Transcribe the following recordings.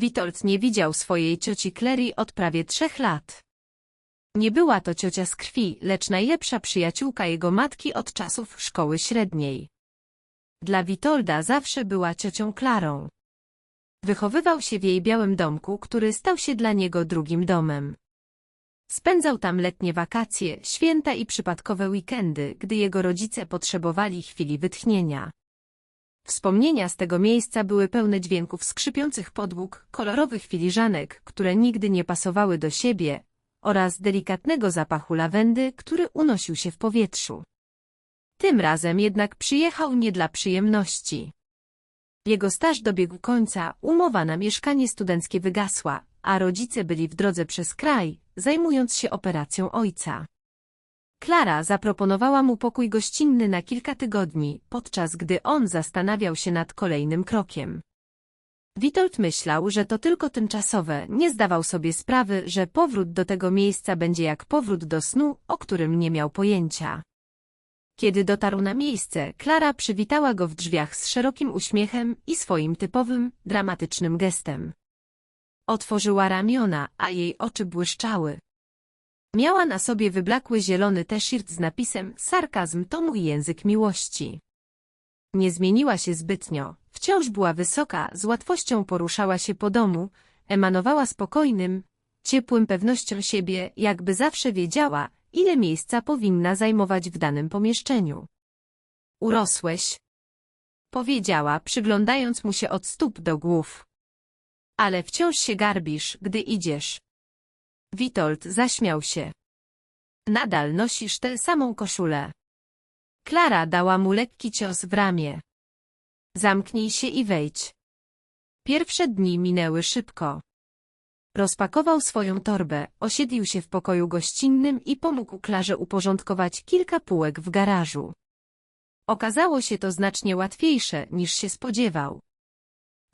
Witold nie widział swojej cioci Clary od prawie trzech lat. Nie była to ciocia z krwi, lecz najlepsza przyjaciółka jego matki od czasów szkoły średniej. Dla Witolda zawsze była ciocią Klarą. Wychowywał się w jej białym domku, który stał się dla niego drugim domem. Spędzał tam letnie wakacje, święta i przypadkowe weekendy, gdy jego rodzice potrzebowali chwili wytchnienia. Wspomnienia z tego miejsca były pełne dźwięków skrzypiących podłóg, kolorowych filiżanek, które nigdy nie pasowały do siebie, oraz delikatnego zapachu lawendy, który unosił się w powietrzu. Tym razem jednak przyjechał nie dla przyjemności. Jego staż dobiegł końca, umowa na mieszkanie studenckie wygasła, a rodzice byli w drodze przez kraj, zajmując się operacją ojca. Klara zaproponowała mu pokój gościnny na kilka tygodni, podczas gdy on zastanawiał się nad kolejnym krokiem. Witold myślał, że to tylko tymczasowe, nie zdawał sobie sprawy, że powrót do tego miejsca będzie jak powrót do snu, o którym nie miał pojęcia. Kiedy dotarł na miejsce, Klara przywitała go w drzwiach z szerokim uśmiechem i swoim typowym, dramatycznym gestem. Otworzyła ramiona, a jej oczy błyszczały. Miała na sobie wyblakły zielony t-shirt z napisem Sarkazm to mój język miłości. Nie zmieniła się zbytnio, wciąż była wysoka, z łatwością poruszała się po domu, emanowała spokojnym, ciepłym pewnością siebie, jakby zawsze wiedziała, ile miejsca powinna zajmować w danym pomieszczeniu. Urosłeś, powiedziała, przyglądając mu się od stóp do głów. Ale wciąż się garbisz, gdy idziesz. Witold zaśmiał się. Nadal nosisz tę samą koszulę. Klara dała mu lekki cios w ramię. Zamknij się i wejdź. Pierwsze dni minęły szybko. Rozpakował swoją torbę, osiedlił się w pokoju gościnnym i pomógł Klarze uporządkować kilka półek w garażu. Okazało się to znacznie łatwiejsze, niż się spodziewał.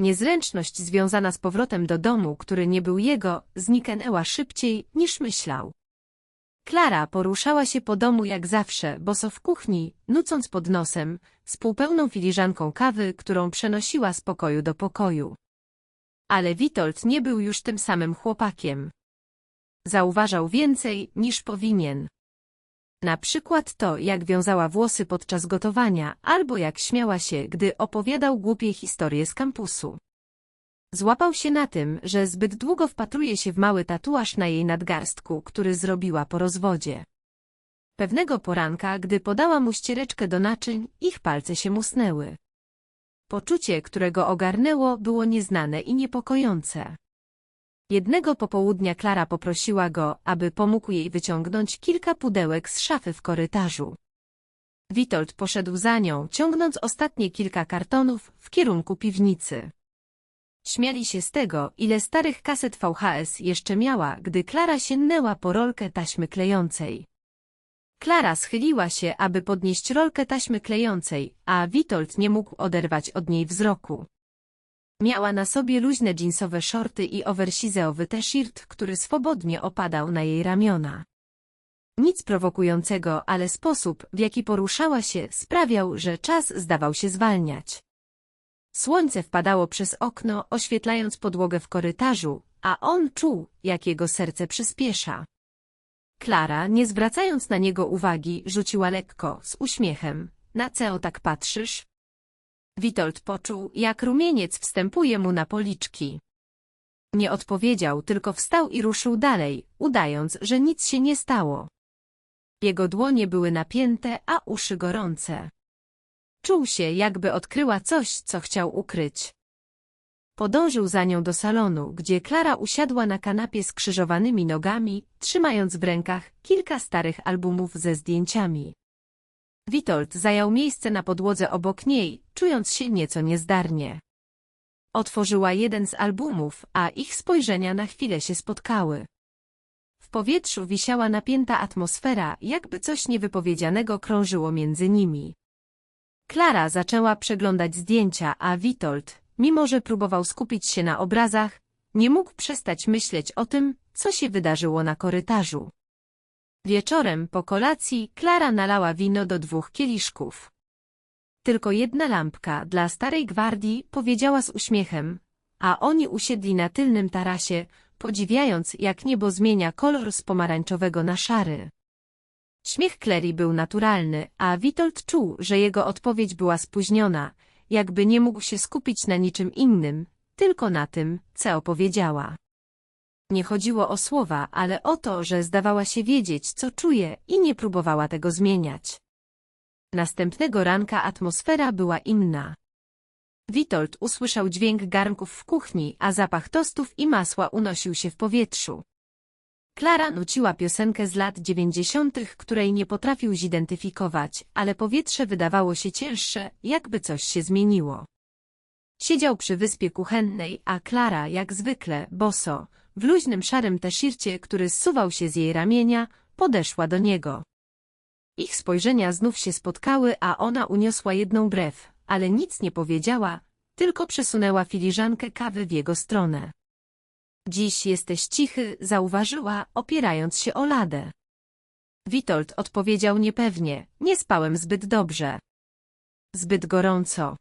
Niezręczność związana z powrotem do domu, który nie był jego, zniknęła szybciej, niż myślał. Klara poruszała się po domu jak zawsze, boso w kuchni, nucąc pod nosem, z półpełną filiżanką kawy, którą przenosiła z pokoju do pokoju. Ale Witold nie był już tym samym chłopakiem. Zauważał więcej, niż powinien. Na przykład to, jak wiązała włosy podczas gotowania, albo jak śmiała się, gdy opowiadał głupie historie z kampusu. Złapał się na tym, że zbyt długo wpatruje się w mały tatuaż na jej nadgarstku, który zrobiła po rozwodzie. Pewnego poranka, gdy podała mu ściereczkę do naczyń, ich palce się musnęły. Poczucie, którego ogarnęło, było nieznane i niepokojące. Jednego popołudnia Klara poprosiła go, aby pomógł jej wyciągnąć kilka pudełek z szafy w korytarzu. Witold poszedł za nią, ciągnąc ostatnie kilka kartonów w kierunku piwnicy. Śmiali się z tego, ile starych kaset VHS jeszcze miała, gdy Klara sięgnęła po rolkę taśmy klejącej. Klara schyliła się, aby podnieść rolkę taśmy klejącej, a Witold nie mógł oderwać od niej wzroku. Miała na sobie luźne dżinsowe szorty i oversizeowy t-shirt, który swobodnie opadał na jej ramiona. Nic prowokującego, ale sposób, w jaki poruszała się, sprawiał, że czas zdawał się zwalniać. Słońce wpadało przez okno, oświetlając podłogę w korytarzu, a on czuł, jak jego serce przyspiesza. Klara, nie zwracając na niego uwagi, rzuciła lekko, z uśmiechem. Na co tak patrzysz? Witold poczuł, jak rumieniec wstępuje mu na policzki. Nie odpowiedział, tylko wstał i ruszył dalej, udając, że nic się nie stało. Jego dłonie były napięte, a uszy gorące. Czuł się, jakby odkryła coś, co chciał ukryć. Podążył za nią do salonu, gdzie Klara usiadła na kanapie z krzyżowanymi nogami, trzymając w rękach kilka starych albumów ze zdjęciami. Witold zajął miejsce na podłodze obok niej, czując się nieco niezdarnie. Otworzyła jeden z albumów, a ich spojrzenia na chwilę się spotkały. W powietrzu wisiała napięta atmosfera, jakby coś niewypowiedzianego krążyło między nimi. Klara zaczęła przeglądać zdjęcia, a Witold, mimo że próbował skupić się na obrazach, nie mógł przestać myśleć o tym, co się wydarzyło na korytarzu. Wieczorem po kolacji Klara nalała wino do dwóch kieliszków. Tylko jedna lampka dla starej gwardii powiedziała z uśmiechem, a oni usiedli na tylnym tarasie, podziwiając, jak niebo zmienia kolor z pomarańczowego na szary. Śmiech Clary był naturalny, a Witold czuł, że jego odpowiedź była spóźniona, jakby nie mógł się skupić na niczym innym, tylko na tym, co opowiedziała. Nie chodziło o słowa, ale o to, że zdawała się wiedzieć, co czuje i nie próbowała tego zmieniać. Następnego ranka atmosfera była inna. Witold usłyszał dźwięk garnków w kuchni, a zapach tostów i masła unosił się w powietrzu. Klara nuciła piosenkę z lat dziewięćdziesiątych, której nie potrafił zidentyfikować, ale powietrze wydawało się cięższe, jakby coś się zmieniło. Siedział przy wyspie kuchennej, a Klara, jak zwykle, boso, w luźnym szarym teszircie, który zsuwał się z jej ramienia, podeszła do niego. Ich spojrzenia znów się spotkały, a ona uniosła jedną brew, ale nic nie powiedziała, tylko przesunęła filiżankę kawy w jego stronę. Dziś jesteś cichy, zauważyła, opierając się o ladę. Witold odpowiedział niepewnie, nie spałem zbyt dobrze. Zbyt gorąco.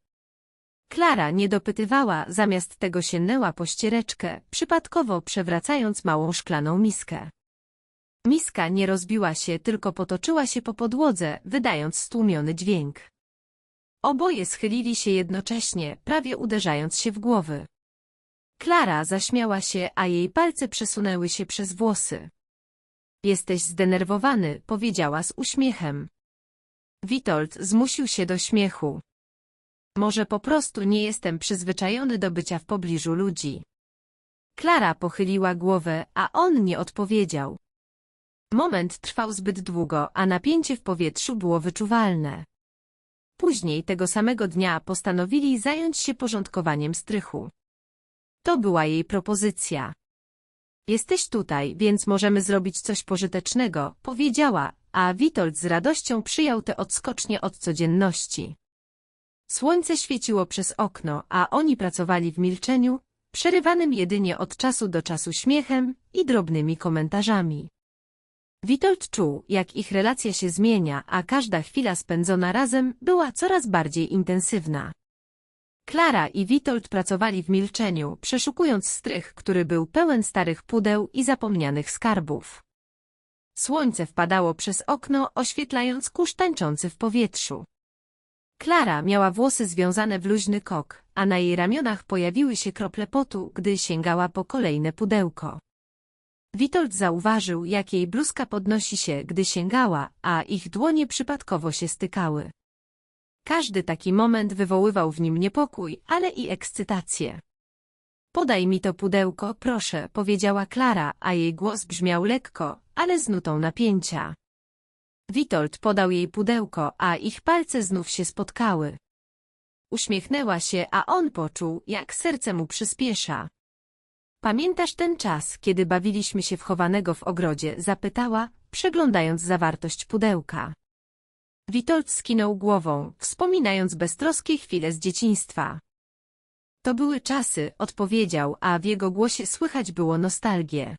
Klara nie dopytywała, zamiast tego sięgnęła po ściereczkę, przypadkowo przewracając małą szklaną miskę. Miska nie rozbiła się, tylko potoczyła się po podłodze, wydając stłumiony dźwięk. Oboje schylili się jednocześnie, prawie uderzając się w głowy. Klara zaśmiała się, a jej palce przesunęły się przez włosy. Jesteś zdenerwowany, powiedziała z uśmiechem. Witold zmusił się do śmiechu. Może po prostu nie jestem przyzwyczajony do bycia w pobliżu ludzi. Klara pochyliła głowę, a on nie odpowiedział. Moment trwał zbyt długo, a napięcie w powietrzu było wyczuwalne. Później tego samego dnia postanowili zająć się porządkowaniem strychu. To była jej propozycja. Jesteś tutaj, więc możemy zrobić coś pożytecznego, powiedziała, a Witold z radością przyjął te odskocznie od codzienności. Słońce świeciło przez okno, a oni pracowali w milczeniu, przerywanym jedynie od czasu do czasu śmiechem i drobnymi komentarzami. Witold czuł, jak ich relacja się zmienia, a każda chwila spędzona razem była coraz bardziej intensywna. Klara i Witold pracowali w milczeniu, przeszukując strych, który był pełen starych pudeł i zapomnianych skarbów. Słońce wpadało przez okno, oświetlając kurz tańczący w powietrzu. Klara miała włosy związane w luźny kok, a na jej ramionach pojawiły się krople potu, gdy sięgała po kolejne pudełko. Witold zauważył, jak jej bluzka podnosi się, gdy sięgała, a ich dłonie przypadkowo się stykały. Każdy taki moment wywoływał w nim niepokój, ale i ekscytację. Podaj mi to pudełko, proszę, powiedziała Klara, a jej głos brzmiał lekko, ale z nutą napięcia. Witold podał jej pudełko, a ich palce znów się spotkały. Uśmiechnęła się, a on poczuł, jak serce mu przyspiesza. Pamiętasz ten czas, kiedy bawiliśmy się w chowanego w ogrodzie? Zapytała, przeglądając zawartość pudełka. Witold skinął głową, wspominając beztroskie chwile z dzieciństwa. To były czasy, odpowiedział, a w jego głosie słychać było nostalgię.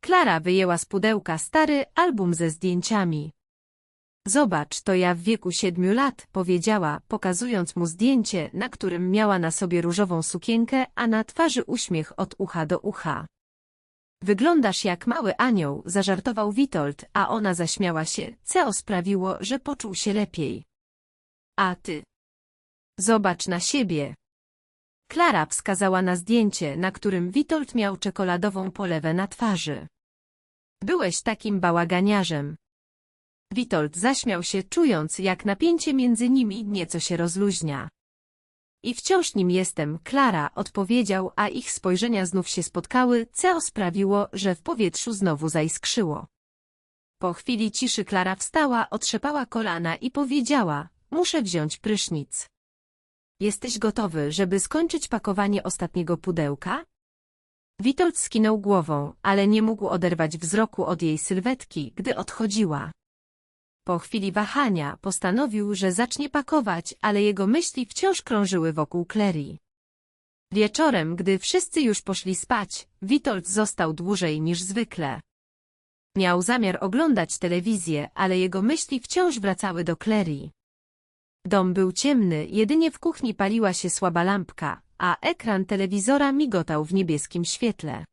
Klara wyjęła z pudełka stary album ze zdjęciami. Zobacz, to ja w wieku siedmiu lat, powiedziała, pokazując mu zdjęcie, na którym miała na sobie różową sukienkę, a na twarzy uśmiech od ucha do ucha. Wyglądasz jak mały anioł, zażartował Witold, a ona zaśmiała się, co sprawiło, że poczuł się lepiej. A ty? Zobacz na siebie. Klara wskazała na zdjęcie, na którym Witold miał czekoladową polewę na twarzy. Byłeś takim bałaganiarzem. Witold zaśmiał się, czując, jak napięcie między nimi nieco się rozluźnia. I wciąż nim jestem, Klara, odpowiedział, a ich spojrzenia znów się spotkały, co sprawiło, że w powietrzu znowu zaiskrzyło. Po chwili ciszy Klara wstała, otrzepała kolana i powiedziała, muszę wziąć prysznic. Jesteś gotowy, żeby skończyć pakowanie ostatniego pudełka? Witold skinął głową, ale nie mógł oderwać wzroku od jej sylwetki, gdy odchodziła. Po chwili wahania postanowił, że zacznie pakować, ale jego myśli wciąż krążyły wokół Clary. Wieczorem, gdy wszyscy już poszli spać, Witold został dłużej niż zwykle. Miał zamiar oglądać telewizję, ale jego myśli wciąż wracały do Clary. Dom był ciemny, jedynie w kuchni paliła się słaba lampka, a ekran telewizora migotał w niebieskim świetle.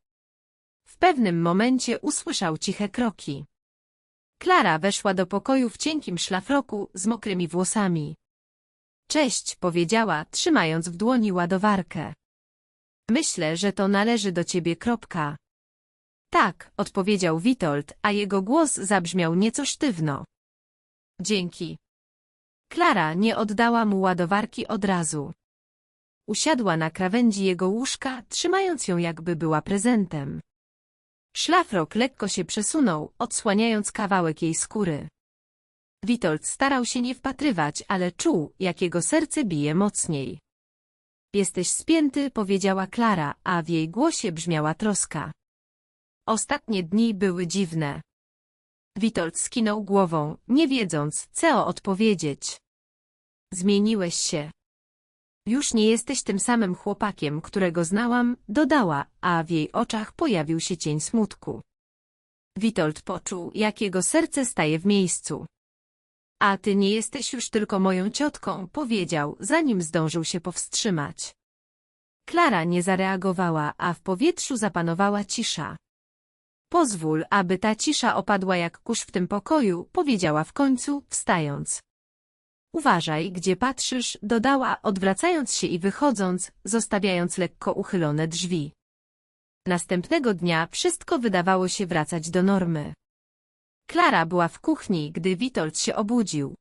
W pewnym momencie usłyszał ciche kroki. Klara weszła do pokoju w cienkim szlafroku z mokrymi włosami. Cześć, powiedziała, trzymając w dłoni ładowarkę. Myślę, że to należy do ciebie. Kropka. Tak, odpowiedział Witold, a jego głos zabrzmiał nieco sztywno. Dzięki. Klara nie oddała mu ładowarki od razu. Usiadła na krawędzi jego łóżka, trzymając ją jakby była prezentem. Szlafrok lekko się przesunął, odsłaniając kawałek jej skóry. Witold starał się nie wpatrywać, ale czuł, jak jego serce bije mocniej. Jesteś spięty, powiedziała Klara, a w jej głosie brzmiała troska. Ostatnie dni były dziwne. Witold skinął głową, nie wiedząc, co odpowiedzieć. Zmieniłeś się. Już nie jesteś tym samym chłopakiem, którego znałam, dodała, a w jej oczach pojawił się cień smutku. Witold poczuł, jak jego serce staje w miejscu. A ty nie jesteś już tylko moją ciotką, powiedział, zanim zdążył się powstrzymać. Klara nie zareagowała, a w powietrzu zapanowała cisza. Pozwól, aby ta cisza opadła jak kurz w tym pokoju, powiedziała w końcu, wstając. Uważaj, gdzie patrzysz, dodała, odwracając się i wychodząc, zostawiając lekko uchylone drzwi. Następnego dnia wszystko wydawało się wracać do normy. Klara była w kuchni, gdy Witold się obudził.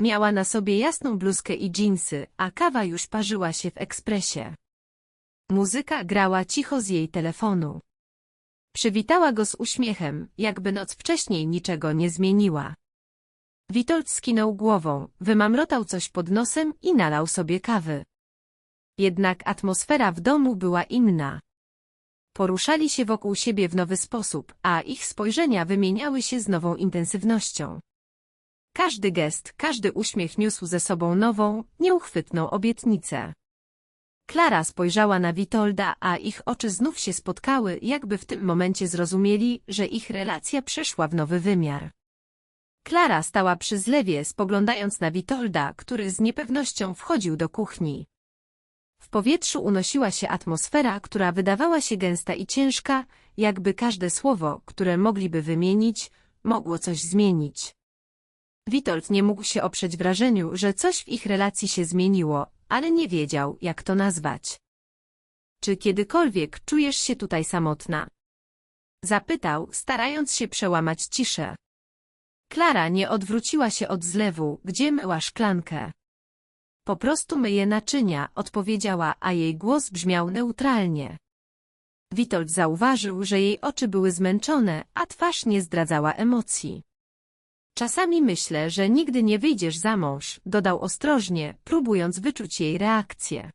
Miała na sobie jasną bluzkę i dżinsy, a kawa już parzyła się w ekspresie. Muzyka grała cicho z jej telefonu. Przywitała go z uśmiechem, jakby noc wcześniej niczego nie zmieniła. Witold skinął głową, wymamrotał coś pod nosem i nalał sobie kawy. Jednak atmosfera w domu była inna. Poruszali się wokół siebie w nowy sposób, a ich spojrzenia wymieniały się z nową intensywnością. Każdy gest, każdy uśmiech niósł ze sobą nową, nieuchwytną obietnicę. Klara spojrzała na Witolda, a ich oczy znów się spotkały, jakby w tym momencie zrozumieli, że ich relacja przeszła w nowy wymiar. Klara stała przy zlewie, spoglądając na Witolda, który z niepewnością wchodził do kuchni. W powietrzu unosiła się atmosfera, która wydawała się gęsta i ciężka, jakby każde słowo, które mogliby wymienić, mogło coś zmienić. Witold nie mógł się oprzeć wrażeniu, że coś w ich relacji się zmieniło, ale nie wiedział, jak to nazwać. Czy kiedykolwiek czujesz się tutaj samotna? Zapytał, starając się przełamać ciszę. Klara nie odwróciła się od zlewu, gdzie myła szklankę. Po prostu myję naczynia, odpowiedziała, a jej głos brzmiał neutralnie. Witold zauważył, że jej oczy były zmęczone, a twarz nie zdradzała emocji. Czasami myślę, że nigdy nie wyjdziesz za mąż, dodał ostrożnie, próbując wyczuć jej reakcję.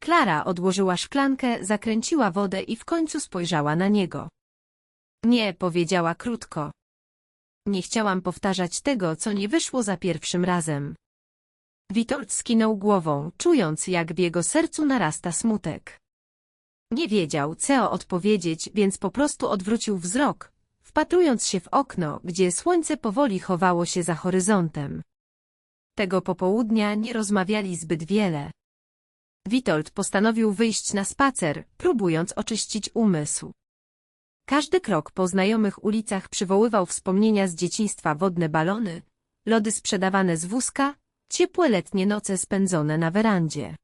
Klara odłożyła szklankę, zakręciła wodę i w końcu spojrzała na niego. Nie, powiedziała krótko. Nie chciałam powtarzać tego, co nie wyszło za pierwszym razem. Witold skinął głową, czując, jak w jego sercu narasta smutek. Nie wiedział, co odpowiedzieć, więc po prostu odwrócił wzrok, wpatrując się w okno, gdzie słońce powoli chowało się za horyzontem. Tego popołudnia nie rozmawiali zbyt wiele. Witold postanowił wyjść na spacer, próbując oczyścić umysł. Każdy krok po znajomych ulicach przywoływał wspomnienia z dzieciństwa wodne balony, lody sprzedawane z wózka, ciepłe letnie noce spędzone na werandzie.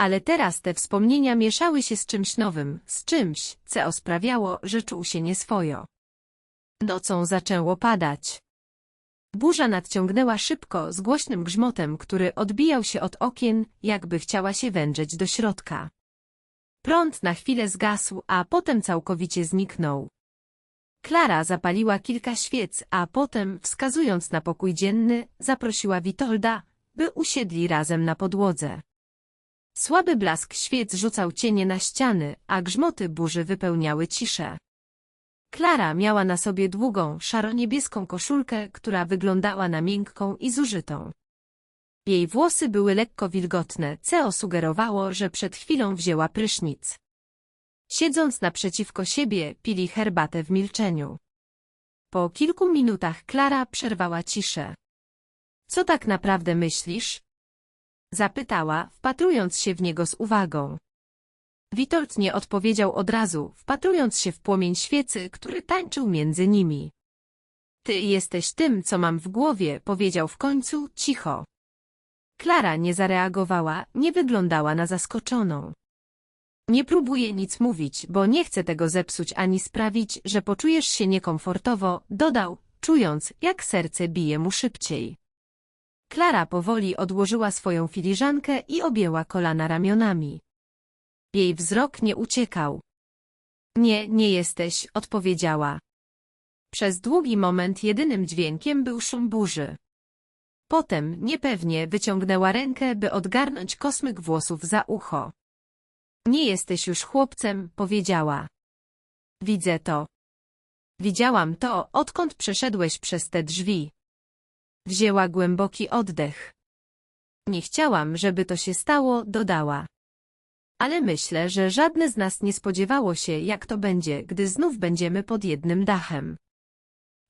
Ale teraz te wspomnienia mieszały się z czymś nowym, z czymś, co sprawiało, że czuł się nieswojo. Nocą zaczęło padać. Burza nadciągnęła szybko, z głośnym grzmotem, który odbijał się od okien, jakby chciała się wędrzeć do środka. Prąd na chwilę zgasł, a potem całkowicie zniknął. Klara zapaliła kilka świec, a potem, wskazując na pokój dzienny, zaprosiła Witolda, by usiedli razem na podłodze. Słaby blask świec rzucał cienie na ściany, a grzmoty burzy wypełniały ciszę. Klara miała na sobie długą, szaro-niebieską koszulkę, która wyglądała na miękką i zużytą. Jej włosy były lekko wilgotne, co sugerowało, że przed chwilą wzięła prysznic. Siedząc naprzeciwko siebie, pili herbatę w milczeniu. Po kilku minutach Klara przerwała ciszę. Co tak naprawdę myślisz? Zapytała, wpatrując się w niego z uwagą. Witold nie odpowiedział od razu, wpatrując się w płomień świecy, który tańczył między nimi. Ty jesteś tym, co mam w głowie, powiedział w końcu, cicho. Klara nie zareagowała, nie wyglądała na zaskoczoną. Nie próbuję nic mówić, bo nie chcę tego zepsuć ani sprawić, że poczujesz się niekomfortowo, dodał, czując, jak serce bije mu szybciej. Klara powoli odłożyła swoją filiżankę i objęła kolana ramionami. Jej wzrok nie uciekał. Nie, nie jesteś, odpowiedziała. Przez długi moment jedynym dźwiękiem był szum burzy. Potem, niepewnie, wyciągnęła rękę, by odgarnąć kosmyk włosów za ucho. Nie jesteś już chłopcem, powiedziała. Widzę to. Widziałam to, odkąd przeszedłeś przez te drzwi. Wzięła głęboki oddech. Nie chciałam, żeby to się stało, dodała. Ale myślę, że żadne z nas nie spodziewało się, jak to będzie, gdy znów będziemy pod jednym dachem.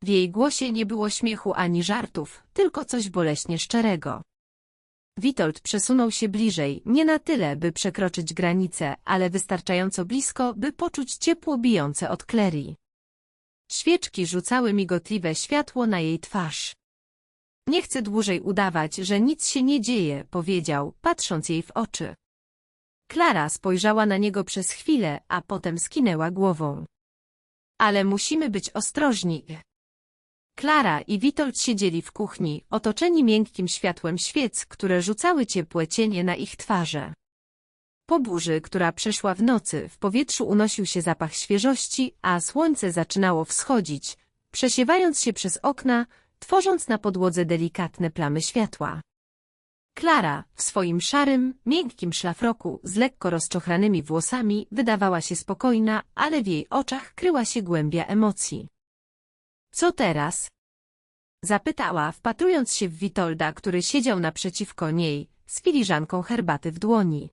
W jej głosie nie było śmiechu ani żartów, tylko coś boleśnie szczerego. Witold przesunął się bliżej, nie na tyle, by przekroczyć granicę, ale wystarczająco blisko, by poczuć ciepło bijące od Clary. Świeczki rzucały migotliwe światło na jej twarz. Nie chcę dłużej udawać, że nic się nie dzieje, powiedział, patrząc jej w oczy. Klara spojrzała na niego przez chwilę, a potem skinęła głową. Ale musimy być ostrożni. Klara i Witold siedzieli w kuchni, otoczeni miękkim światłem świec, które rzucały ciepłe cienie na ich twarze. Po burzy, która przeszła w nocy, w powietrzu unosił się zapach świeżości, a słońce zaczynało wschodzić, przesiewając się przez okna, tworząc na podłodze delikatne plamy światła. Klara, w swoim szarym, miękkim szlafroku z lekko rozczochranymi włosami, wydawała się spokojna, ale w jej oczach kryła się głębia emocji. Co teraz? Zapytała, wpatrując się w Witolda, który siedział naprzeciwko niej, z filiżanką herbaty w dłoni.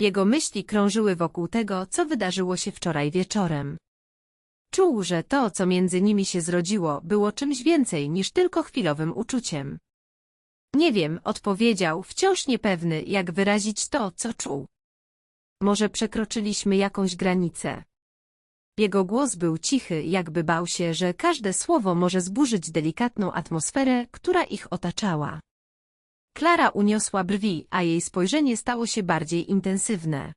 Jego myśli krążyły wokół tego, co wydarzyło się wczoraj wieczorem. Czuł, że to, co między nimi się zrodziło, było czymś więcej niż tylko chwilowym uczuciem. Nie wiem, odpowiedział, wciąż niepewny, jak wyrazić to, co czuł. Może przekroczyliśmy jakąś granicę. Jego głos był cichy, jakby bał się, że każde słowo może zburzyć delikatną atmosferę, która ich otaczała. Klara uniosła brwi, a jej spojrzenie stało się bardziej intensywne.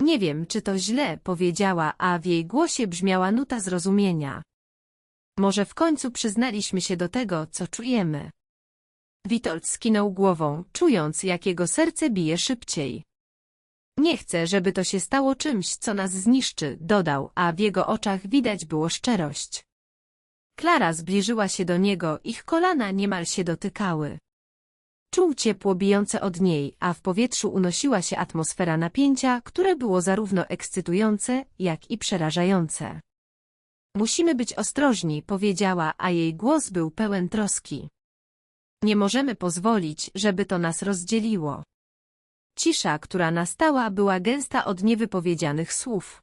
Nie wiem, czy to źle, powiedziała, a w jej głosie brzmiała nuta zrozumienia. Może w końcu przyznaliśmy się do tego, co czujemy. Witold skinął głową, czując, jak jego serce bije szybciej. Nie chcę, żeby to się stało czymś, co nas zniszczy, dodał, a w jego oczach widać było szczerość. Klara zbliżyła się do niego, ich kolana niemal się dotykały. Czuł ciepło bijące od niej, a w powietrzu unosiła się atmosfera napięcia, które było zarówno ekscytujące, jak i przerażające. Musimy być ostrożni, powiedziała, a jej głos był pełen troski. Nie możemy pozwolić, żeby to nas rozdzieliło. Cisza, która nastała, była gęsta od niewypowiedzianych słów.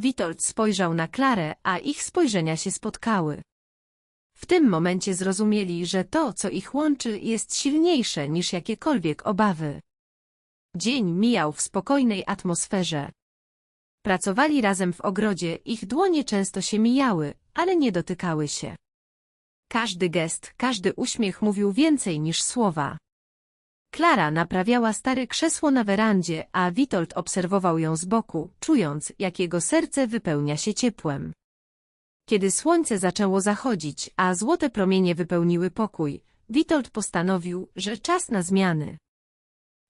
Witold spojrzał na Klarę, a ich spojrzenia się spotkały. W tym momencie zrozumieli, że to, co ich łączy, jest silniejsze niż jakiekolwiek obawy. Dzień mijał w spokojnej atmosferze. Pracowali razem w ogrodzie, ich dłonie często się mijały, ale nie dotykały się. Każdy gest, każdy uśmiech mówił więcej niż słowa. Klara naprawiała stare krzesło na werandzie, a Witold obserwował ją z boku, czując, jak jego serce wypełnia się ciepłem. Kiedy słońce zaczęło zachodzić, a złote promienie wypełniły pokój, Witold postanowił, że czas na zmiany.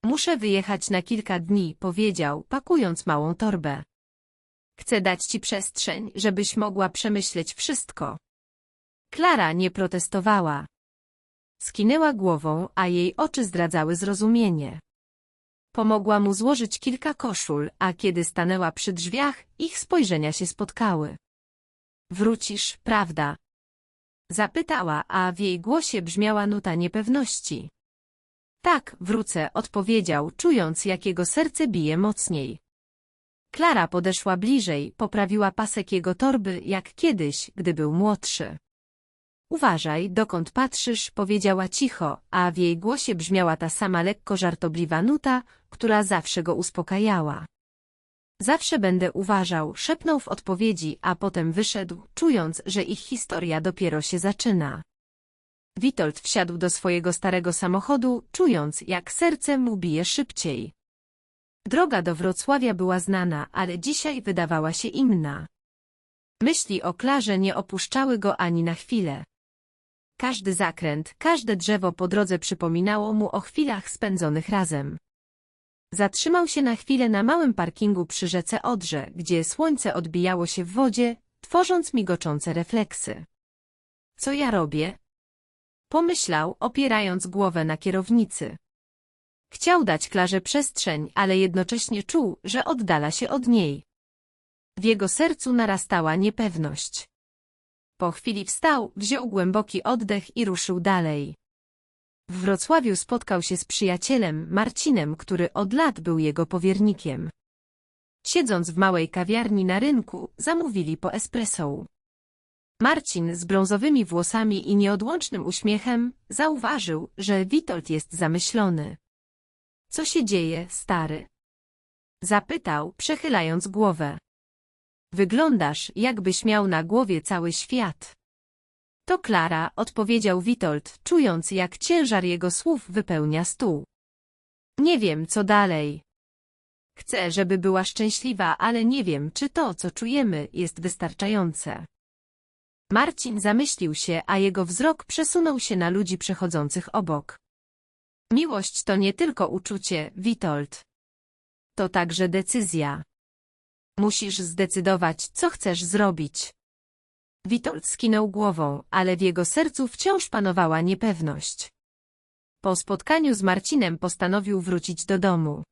Muszę wyjechać na kilka dni, powiedział, pakując małą torbę. Chcę dać ci przestrzeń, żebyś mogła przemyśleć wszystko. Klara nie protestowała. Skinęła głową, a jej oczy zdradzały zrozumienie. Pomogła mu złożyć kilka koszul, a kiedy stanęła przy drzwiach, ich spojrzenia się spotkały. Wrócisz, prawda? Zapytała, a w jej głosie brzmiała nuta niepewności. Tak, wrócę, odpowiedział, czując, jak jego serce bije mocniej. Klara podeszła bliżej, poprawiła pasek jego torby, jak kiedyś, gdy był młodszy. Uważaj, dokąd patrzysz, powiedziała cicho, a w jej głosie brzmiała ta sama lekko żartobliwa nuta, która zawsze go uspokajała. Zawsze będę uważał, szepnął w odpowiedzi, a potem wyszedł, czując, że ich historia dopiero się zaczyna. Witold wsiadł do swojego starego samochodu, czując, jak serce mu bije szybciej. Droga do Wrocławia była znana, ale dzisiaj wydawała się inna. Myśli o Klarze nie opuszczały go ani na chwilę. Każdy zakręt, każde drzewo po drodze przypominało mu o chwilach spędzonych razem. Zatrzymał się na chwilę na małym parkingu przy rzece Odrze, gdzie słońce odbijało się w wodzie, tworząc migoczące refleksy. Co ja robię? Pomyślał, opierając głowę na kierownicy. Chciał dać Klarze przestrzeń, ale jednocześnie czuł, że oddala się od niej. W jego sercu narastała niepewność. Po chwili wstał, wziął głęboki oddech i ruszył dalej. W Wrocławiu spotkał się z przyjacielem, Marcinem, który od lat był jego powiernikiem. Siedząc w małej kawiarni na rynku, zamówili po espresso. Marcin z brązowymi włosami i nieodłącznym uśmiechem zauważył, że Witold jest zamyślony. Co się dzieje, stary? Zapytał, przechylając głowę. Wyglądasz, jakbyś miał na głowie cały świat. To Klara, odpowiedział Witold, czując, jak ciężar jego słów wypełnia stół. Nie wiem, co dalej. Chcę, żeby była szczęśliwa, ale nie wiem, czy to, co czujemy, jest wystarczające. Marcin zamyślił się, a jego wzrok przesunął się na ludzi przechodzących obok. Miłość to nie tylko uczucie, Witold. To także decyzja. Musisz zdecydować, co chcesz zrobić. Witold skinął głową, ale w jego sercu wciąż panowała niepewność. Po spotkaniu z Marcinem postanowił wrócić do domu.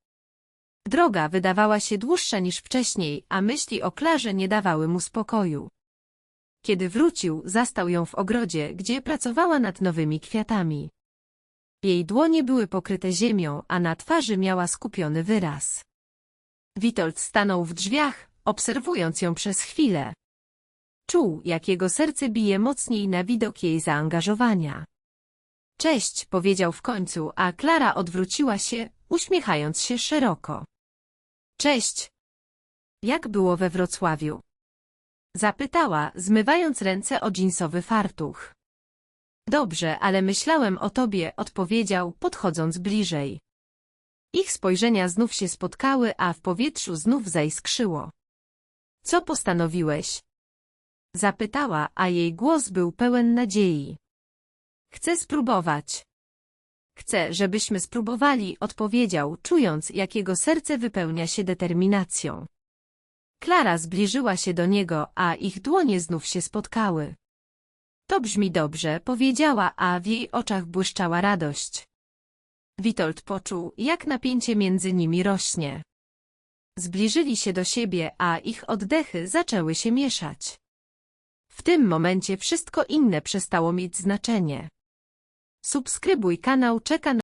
Droga wydawała się dłuższa niż wcześniej, a myśli o Klarze nie dawały mu spokoju. Kiedy wrócił, zastał ją w ogrodzie, gdzie pracowała nad nowymi kwiatami. Jej dłonie były pokryte ziemią, a na twarzy miała skupiony wyraz. Witold stanął w drzwiach, obserwując ją przez chwilę. Czuł, jak jego serce bije mocniej na widok jej zaangażowania. Cześć, powiedział w końcu, a Klara odwróciła się, uśmiechając się szeroko. Cześć. Jak było we Wrocławiu? Zapytała, zmywając ręce o dżinsowy fartuch. Dobrze, ale myślałem o tobie, odpowiedział, podchodząc bliżej. Ich spojrzenia znów się spotkały, a w powietrzu znów zaiskrzyło. Co postanowiłeś? Zapytała, a jej głos był pełen nadziei. Chcę spróbować. Chcę, żebyśmy spróbowali, odpowiedział, czując, jak jego serce wypełnia się determinacją. Klara zbliżyła się do niego, a ich dłonie znów się spotkały. To brzmi dobrze, powiedziała, a w jej oczach błyszczała radość. Witold poczuł, jak napięcie między nimi rośnie. Zbliżyli się do siebie, a ich oddechy zaczęły się mieszać. W tym momencie wszystko inne przestało mieć znaczenie. Subskrybuj kanał Czeka